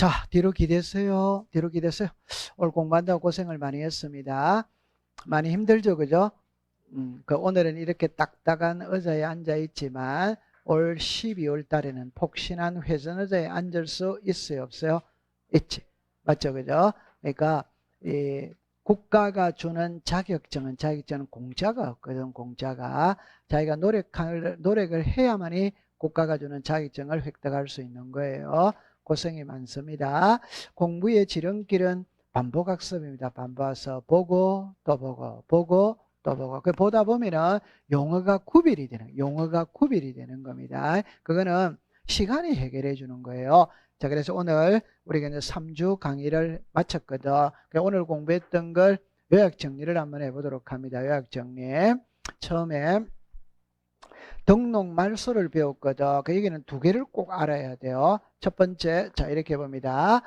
자, 뒤로 기댔어요. 뒤로 기댔어요. 오늘 공부한다고 고생을 많이 했습니다. 많이 힘들죠, 그죠? 음, 그 오늘은 이렇게 딱딱한 의자에 앉아 있지만 올 12월 달에는 폭신한 회전 의자에 앉을 수 있어요, 없어요? 있지. 맞죠, 그죠? 그러니까 이 국가가 주는 자격증은 자격증은 공짜가 없거든, 공짜가. 자기가 노력할, 노력을 해야만이 국가가 주는 자격증을 획득할 수 있는 거예요. 고생이 많습니다. 공부의 지름길은 반복학습입니다. 반복해서 보고 또 보고 보고 또 보고 그 보다 보면은 용어가 구별이 되는 용어가 구별이 되는 겁니다. 그거는 시간이 해결해 주는 거예요. 자 그래서 오늘 우리가 이제 3주 강의를 마쳤거든. 그래서 오늘 공부했던 걸 요약 정리를 한번 해보도록 합니다. 요약 정리. 처음에 등록 말소를 배웠거든. 그 얘기는 두 개를 꼭 알아야 돼요. 첫 번째, 자, 이렇게 봅니다.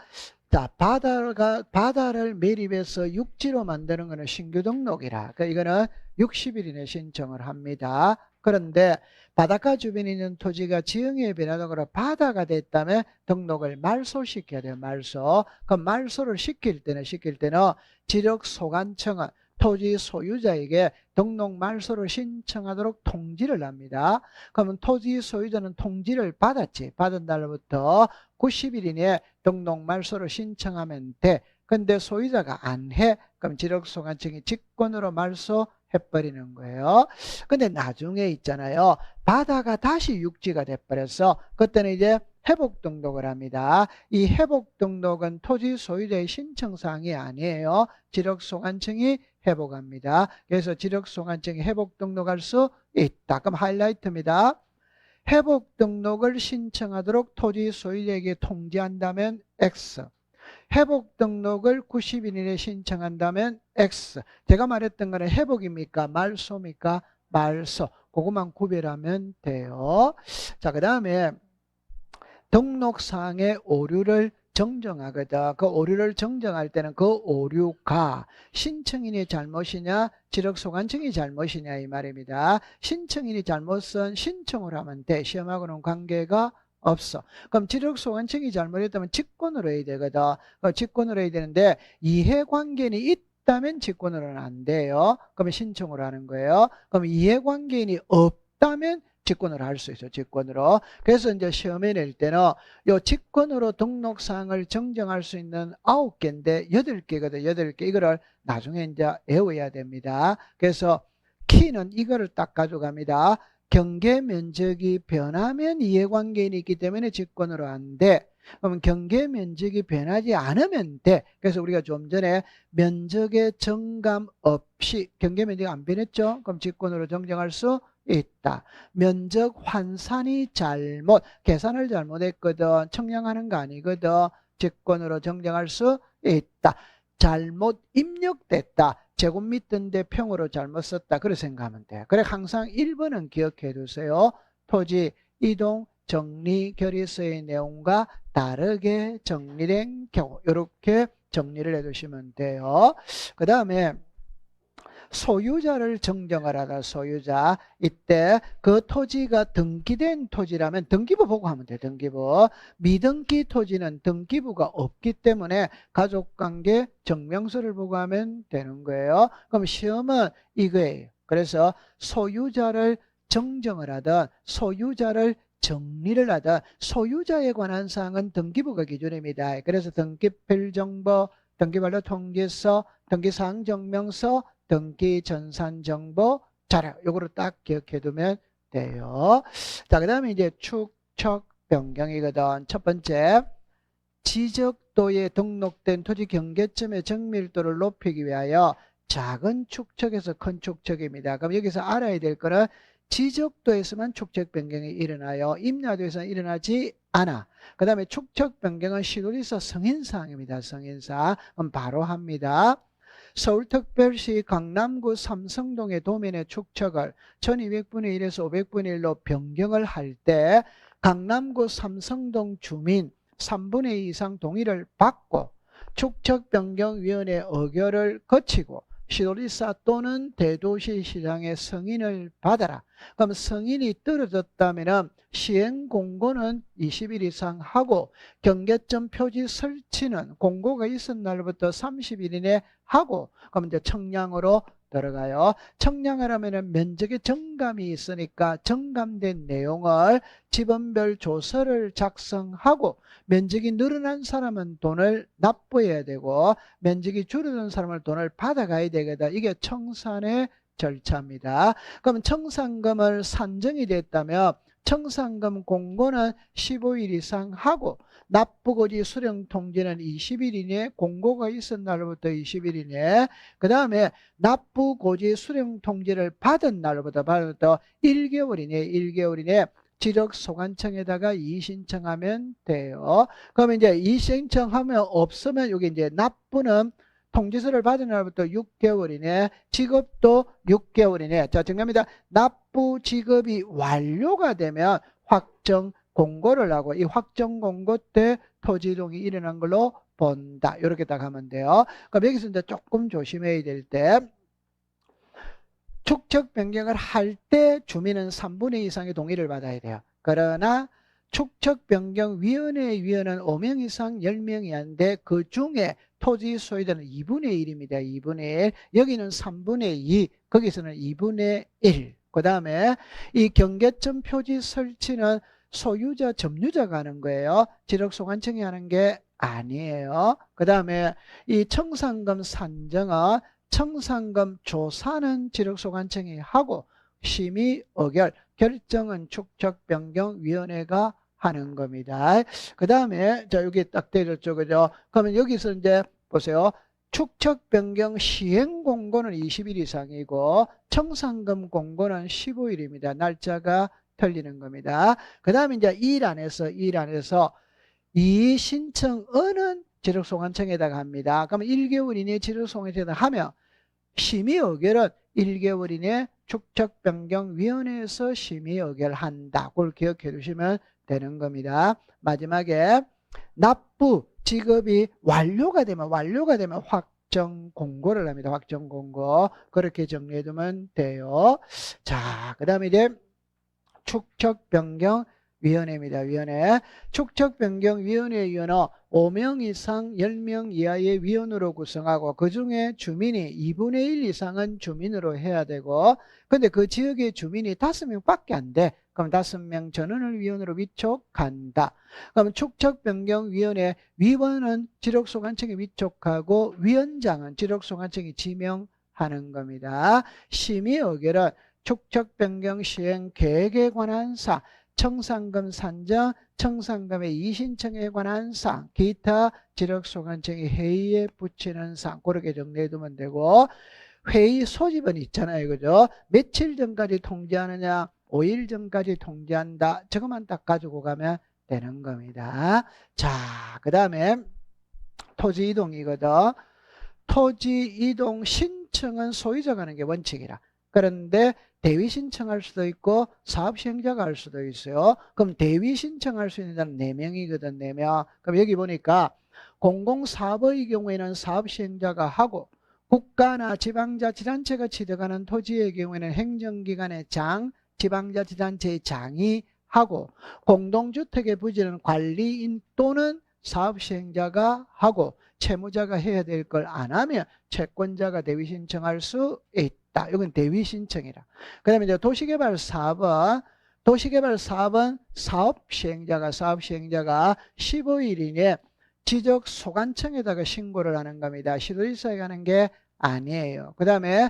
자, 바다가, 바다를 매립해서 육지로 만드는 거는 신규 등록이라. 그 이거는 60일 이내 신청을 합니다. 그런데 바닷가 주변에 있는 토지가 지형에 변화되거나 바다가 됐다면 등록을 말소시켜야 돼요. 말소. 그 말소를 시킬 때는 시킬 때는 지력 소관청은 토지 소유자에게 등록 말소를 신청하도록 통지를 합니다. 그러면 토지 소유자는 통지를 받았지. 받은 날부터 90일 이내에 등록 말소를 신청하면 돼. 근데 소유자가 안 해. 그럼 지력소관청이 직권으로 말소해버리는 거예요. 근데 나중에 있잖아요. 바다가 다시 육지가 돼버렸어. 그때는 이제 회복 등록을 합니다. 이 회복 등록은 토지 소유자의 신청사항이 아니에요. 지력소관청이 회복합니다. 그래서 지력소관청이 회복 등록할 수 있다. 그럼 하이라이트입니다. 회복 등록을 신청하도록 토지 소유자에게 통지한다면 X. 회복 등록을 90일 이내에 신청한다면 X. 제가 말했던 거는 회복입니까? 말소입니까? 말소. 그것만 구별하면 돼요. 자, 그 다음에 등록사항의 오류를 정정하거든. 그 오류를 정정할 때는 그 오류가 신청인이 잘못이냐, 지력소관청이 잘못이냐 이 말입니다. 신청인이 잘못은 신청을 하면 돼. 시험하고는 관계가 없어. 그럼 지력소관청이 잘못했다면 직권으로 해야 되거든. 그 직권으로 해야 되는데 이해관계인이 있다면 직권으로는 안 돼요. 그러면 신청을 하는 거예요. 그럼 이해관계인이 없다면 직권으로 할 수 있어요. 직권으로. 그래서 이제 시험에 낼 때는 요 직권으로 등록사항을 정정할 수 있는 아홉 개인데 여덟 개거든. 여덟 개. 이거를 나중에 이제 외워야 됩니다. 그래서 키는 이거를 딱 가져갑니다. 경계 면적이 변하면 이해관계인이 있기 때문에 직권으로 안 돼. 그러면 경계 면적이 변하지 않으면 돼. 그래서 우리가 좀 전에 면적의 정감 없이 경계 면적이 안 변했죠? 그럼 직권으로 정정할 수 있다. 면적 환산이 잘못, 계산을 잘못했거든. 청량하는 거 아니거든. 직권으로 정정할 수 있다. 잘못 입력됐다. 제곱미터인데 평으로 잘못 썼다. 그렇게 생각하면 돼. 그래 항상 1번은 기억해 두세요. 토지 이동 정리 결의서의 내용과 다르게 정리된 경우 이렇게 정리를 해 두시면 돼요. 그 다음에 소유자를 정정을 하다. 소유자. 이때 그 토지가 등기된 토지라면 등기부 보고 하면 돼 등기부. 미등기 토지는 등기부가 없기 때문에 가족관계 정명서를 보고 하면 되는 거예요. 그럼 시험은 이거예요. 그래서 소유자를 정정을 하든 소유자를 정리를 하든 소유자에 관한 사항은 등기부가 기준입니다. 그래서 등기필 정보 등기반로 통지서 등기사항 정명서 등기 전산 정보 자료 요거를 딱 기억해 두면 돼요. 자, 그다음에 이제 축척 변경이거든. 첫 번째 지적도에 등록된 토지 경계점의 정밀도를 높이기 위하여 작은 축척에서 큰 축척입니다. 그럼 여기서 알아야 될 거는 지적도에서만 축척 변경이 일어나요. 임야도에서는 일어나지 않아. 그 다음에 축척 변경은 시도지서 성인사항입니다. 성인사. 그럼 바로 합니다. 서울특별시 강남구 삼성동의 도면의 축척을 1200분의 1에서 500분의 1로 변경을 할 때 강남구 삼성동 주민 3분의 2 이상 동의를 받고 축척변경위원회 의결을 거치고 시도리사 또는 대도시 시장의 승인을 받아라. 그럼 승인이 떨어졌다면 시행 공고는 20일 이상 하고 경계점 표지 설치는 공고가 있은 날부터 30일 이내 하고 그럼 이제 청량으로 들어가요. 청량을 하면은 면적에 정감이 있으니까 정감된 내용을 지번별 조서를 작성하고 면적이 늘어난 사람은 돈을 납부해야 되고 면적이 줄어든 사람은 돈을 받아가야 되거든. 이게 청산의 절차입니다. 그럼 청산금을 산정이 됐다면 청산금 공고는 15일 이상 하고 납부고지 수령 통지는 20일 이내 공고가 있은 날부터 20일 이내 그 다음에 납부고지 수령 통지를 받은 날부터 받은 1개월 이내 1개월 이내 지력소관청에다가 이신청하면 돼요. 그러면 이제 이신청하면 없으면 여기 이제 납부는 통지서를 받은 날부터 6개월 이내, 지급도 6개월 이내. 자, 정답입니다. 납부 지급이 완료가 되면 확정 공고를 하고 이 확정 공고 때 토지이동이 일어난 걸로 본다. 이렇게 딱 하면 돼요. 그럼 여기서 이제 조금 조심해야 될 때, 축척 변경을 할 때 주민은 3분의 2 이상의 동의를 받아야 돼요. 그러나 축척 변경 위원회 위원은 5명 이상 10명이 한데 그 중에 토지 소유자는 2분의 1입니다. 2분의 1. 여기는 3분의 2. 거기서는 2분의 1. 그 다음에 이 경계점 표지 설치는 소유자, 점유자가 하는 거예요. 지력소관청이 하는 게 아니에요. 그 다음에 이 청산금 산정은 청산금 조사는 지력소관청이 하고 심의 의결, 결정은 축척변경위원회가 하는 겁니다. 그 다음에 자 여기 딱 때렸죠, 그죠? 그러면 여기서 이제 보세요. 축척 변경 시행 공고는 20일 이상이고 청산금 공고는 15일입니다. 날짜가 틀리는 겁니다. 그 다음에 이제 일 안에서 일 안에서 이 신청은은 지력소관청에다가 합니다. 그러면 1개월 이내 지력소관청에다 하면 심의 의결은 1개월 이내 축척변경위원회에서 심의 의결한다. 그걸 기억해 두시면 되는 겁니다. 마지막에 납부 지급이 완료가 되면 완료가 되면 확정 공고를 합니다. 확정 공고 그렇게 정리해 두면 돼요. 자, 그다음에 이제 축척 변경 위원회입니다. 위원회. 축척 변경 위원회 위원은 5명 이상 10명 이하의 위원으로 구성하고 그중에 주민이 2분의 1 이상은 주민으로 해야 되고 근데 그 지역의 주민이 5명밖에 안 돼. 그럼 5명 전원을 위원으로 위촉한다. 그럼 축척 변경 위원회 위원은 지력소관청이 위촉하고 위원장은 지력소관청이 지명하는 겁니다. 심의 의결은 축척 변경 시행 계획에 관한 사 청산금 산정, 청산금의 이신청에 관한 사항, 기타 지력소관청이 회의에 붙이는 사항, 그렇게 정리해두면 되고, 회의 소집은 있잖아요. 그죠? 며칠 전까지 통지하느냐, 5일 전까지 통지한다. 저것만 딱 가지고 가면 되는 겁니다. 자, 그 다음에 토지 이동이거든. 토지 이동 신청은 소유자가 하는 게 원칙이라. 그런데 대위 신청할 수도 있고 사업 시행자가 할 수도 있어요. 그럼 대위 신청할 수 있는 사람 4명이거든, 4명. 그럼 여기 보니까 공공사업의 경우에는 사업 시행자가 하고 국가나 지방자치단체가 취득하는 토지의 경우에는 행정기관의 장, 지방자치단체의 장이 하고 공동주택의 부지는 관리인 또는 사업 시행자가 하고 채무자가 해야 될 걸 안 하면 채권자가 대위 신청할 수 있다. 이건 대위 신청이라. 그 다음에 이제 도시개발 사업은 도시개발 사업은 사업 시행자가 사업 시행자가 15일 이내 지적 소관청에다가 신고를 하는 겁니다. 시도지사에 가는 게 아니에요. 그 다음에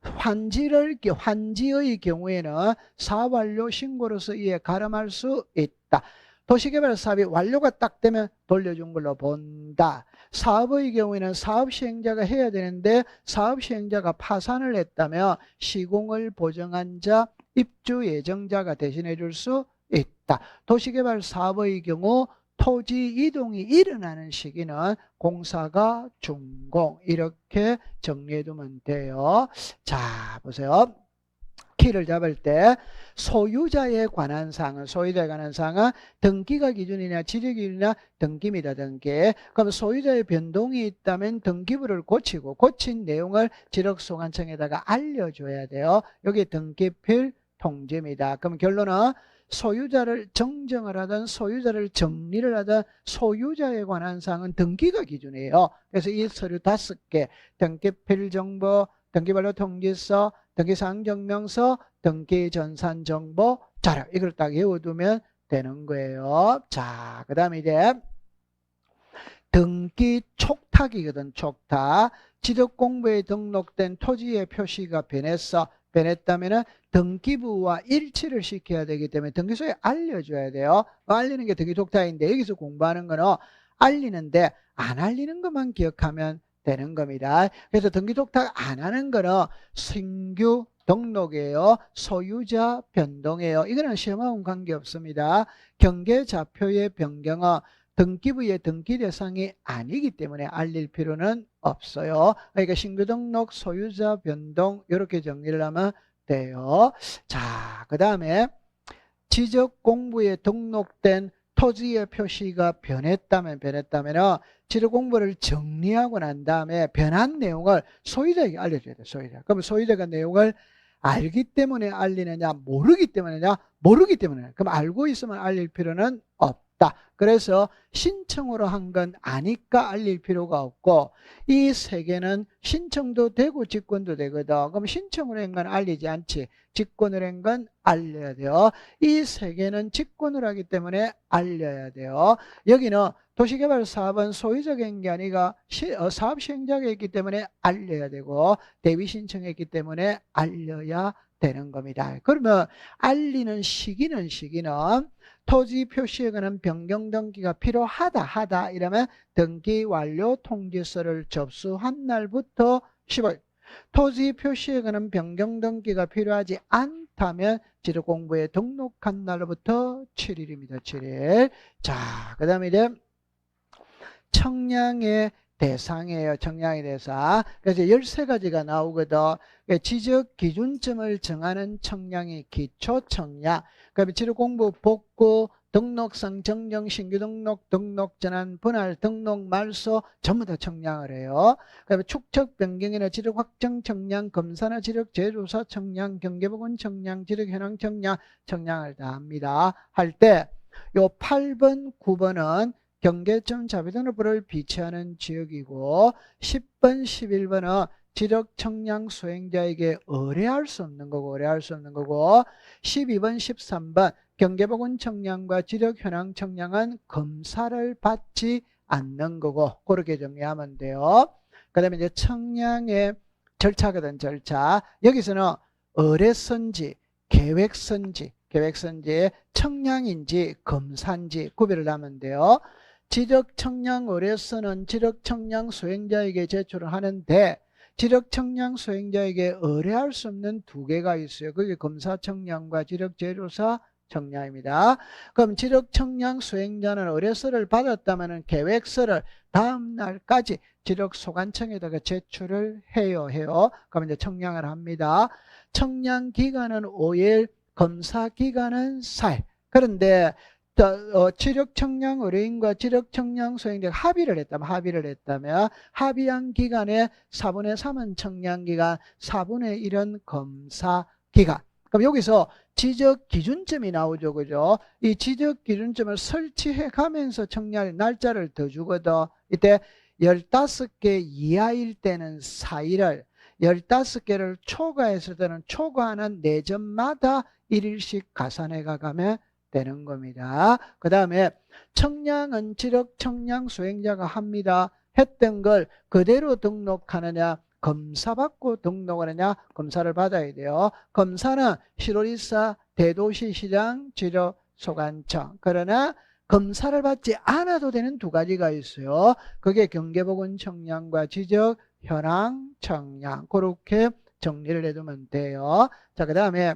환지를 환지의 경우에는 사업 완료 신고로서 이에 가름할 수 있다. 도시개발 사업이 완료가 딱 되면 돌려준 걸로 본다. 사업의 경우에는 사업 시행자가 해야 되는데 사업 시행자가 파산을 했다면 시공을 보정한 자, 입주 예정자가 대신해 줄 수 있다. 도시개발 사업의 경우 토지 이동이 일어나는 시기는 공사가 준공 이렇게 정리해 두면 돼요. 자, 보세요. 키를 잡을 때 소유자에 관한 사항은 소유자에 관한 사항은 등기가 기준이냐 지력 기준이냐 등기입니다. 등기. 그럼 소유자의 변동이 있다면 등기부를 고치고 고친 내용을 지력소관청에다가 알려줘야 돼요. 여기 등기필 통지입니다. 그럼 결론은 소유자를 정정을 하든 소유자를 정리를 하든 소유자에 관한 사항은 등기가 기준이에요. 그래서 이 서류 다섯 개 등기필 정보, 등기발로 통지서, 등기사항증명서, 등기전산정보 자료 이걸 딱 외워두면 되는 거예요. 자, 그 다음에 이제 등기 촉탁이거든, 촉탁. 지적공부에 등록된 토지의 표시가 변했어. 변했다면은 등기부와 일치를 시켜야 되기 때문에 등기소에 알려줘야 돼요. 알리는 게 등기 촉탁인데 여기서 공부하는 거는 알리는데 안 알리는 것만 기억하면 되는 겁니다. 그래서 등기 촉탁 안 하는 거는 신규 등록이에요. 소유자 변동이에요. 이거는 시험하고는 관계없습니다. 경계좌표의 변경은 등기부의 등기 대상이 아니기 때문에 알릴 필요는 없어요. 그러니까 신규 등록, 소유자 변동 이렇게 정리를 하면 돼요. 자, 그 다음에 지적 공부에 등록된 토지의 표시가 변했다면 변했다면 지적 공부를 정리하고 난 다음에 변한 내용을 소유자에게 알려줘야 돼요. 소유자. 그럼 소유자가 내용을 알기 때문에 알리느냐 모르기 때문에냐 모르기 때문에 그럼 알고 있으면 알릴 필요는 없 다. 그래서 신청으로 한 건 아니까 알릴 필요가 없고 이 세 개는 신청도 되고 직권도 되거든. 그럼 신청으로 한건 알리지 않지. 직권을 한 건 알려야 돼요. 이 세 개는 직권을 하기 때문에 알려야 돼요. 여기는 도시개발 사업은 한게 아니라 시- 어, 사업 시행자가 했기 때문에 알려야 되고 대위 신청했기 때문에 알려야 되는 겁니다. 그러면 알리는 시기는 시기는 토지 표시에 관한 변경 등기가 필요하다 하다 이러면 등기 완료 통지서를 접수한 날부터 15일 토지 표시에 관한 변경 등기가 필요하지 않다면 지도공부에 등록한 날부터 7일입니다. 7일. 자, 그 다음에 청량의 대상이에요. 청량의 대상. 그래서 13가지가 나오거든. 그러니까 지적 기준점을 정하는 청량의 기초 청량. 그다음에 지도 공부 복구 등록상 정정 신규 등록 등록 전환 분할 등록 말소 전부 다 청량을 해요. 그다음에 축척 변경이나 지력 확정 청량 검사나 지력 재조사 청량 경계복원 청량 지력 현황 청량 청량을 다 합니다. 할 때 요 8번 9번은 경계점 자비등록부를 비치하는 지역이고 10번 11번은 지적 청량 수행자에게 의뢰할 수 없는 거고 의뢰할 수 없는 거고 12번 13번 경계복원 청량과 지적 현황 청량은 검사를 받지 않는 거고 그렇게 정리하면 돼요. 그 다음에 이제 청량의 절차거든 절차 여기서는 의뢰선지 계획선지 계획선지 청량인지 검사인지 구별을 하면 돼요. 지적 청량 의뢰서는 지적 청량 수행자에게 제출을 하는데 지적 청량 수행자에게 의뢰할 수 없는 두 개가 있어요. 그게 검사 청량과 지적 재료사 청량입니다. 그럼 지적 청량 수행자는 의뢰서를 받았다면 계획서를 다음 날까지 지적 소관청에다가 제출을 해요 해요. 그럼 이제 청량을 합니다. 청량 기간은 5일, 검사 기간은 4일. 그런데 어, 지력 청량 의뢰인과 지력 청량 수행자가 합의를 했다면 합의를 했다면 합의한 기간에 4분의 3은 청량 기간, 4분의 1은 검사 기간. 그럼 여기서 지적 기준점이 나오죠. 그죠? 이 지적 기준점을 설치해 가면서 청량의 날짜를 더 주거든. 이때 15개 이하일 때는 4일을 15개를 초과했을 때는 초과하는 내점마다 1일씩 가산해 가가면 되는 겁니다. 그 다음에 청량은 지력 청량 수행자가 합니다. 했던 걸 그대로 등록하느냐 검사받고 등록하느냐 검사를 받아야 돼요. 검사는 시로리사 대도시시장 지력소관청 그러나 검사를 받지 않아도 되는 두 가지가 있어요. 그게 경계보건 청량과 지적 현황 청량 그렇게 정리를 해두면 돼요. 자, 그 다음에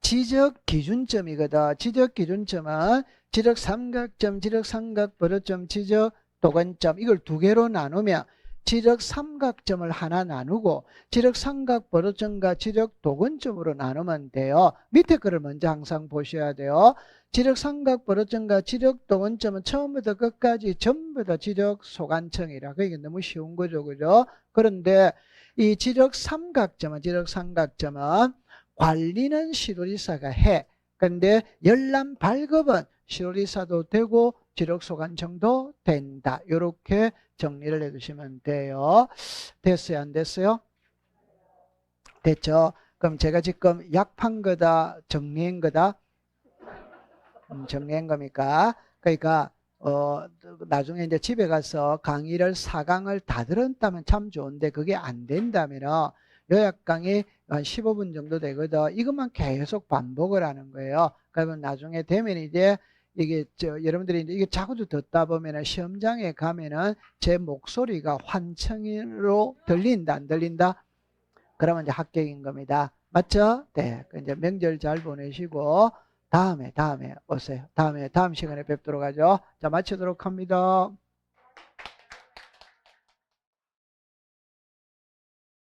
지적 기준점이거든. 지적 기준점은 지적 삼각점, 지적 삼각 버릇점, 지적 도건점 이걸 두 개로 나누면 지적 삼각점을 하나 나누고 지적 삼각 벌어점과 지적 도근점으로 나누면 돼요. 밑에 거를 먼저 항상 보셔야 돼요. 지적 삼각 벌어점과 지적 도근점은 처음부터 끝까지 전부 다 지적 소관청이라. 그게 너무 쉬운 거죠. 그죠? 그런데 이 지적 삼각점은 지적 삼각점은 관리는 시도리사가 해. 근데 열람 발급은 시도리사도 되고 지적 소관청도 된다. 이렇게 정리를 해두시면 돼요. 됐어요? 안 됐어요? 됐죠? 그럼 제가 지금 약판 거다, 정리한 거다? 음, 정리한 겁니까? 그러니까, 어, 나중에 이제 집에 가서 강의를 4강을 다 들었다면 참 좋은데 그게 안 된다면 요약 강의 한 15분 정도 되거든. 이것만 계속 반복을 하는 거예요. 그러면 나중에 되면 이제 이게 저 여러분들이 이제 이게 자꾸 듣다 보면은 시험장에 가면은 제 목소리가 환청으로 들린다 안 들린다? 그러면 이제 합격인 겁니다. 맞죠? 네. 그 이제 명절 잘 보내시고 다음에 다음에 오세요. 다음에 다음 시간에 뵙도록 하죠. 자 마치도록 합니다.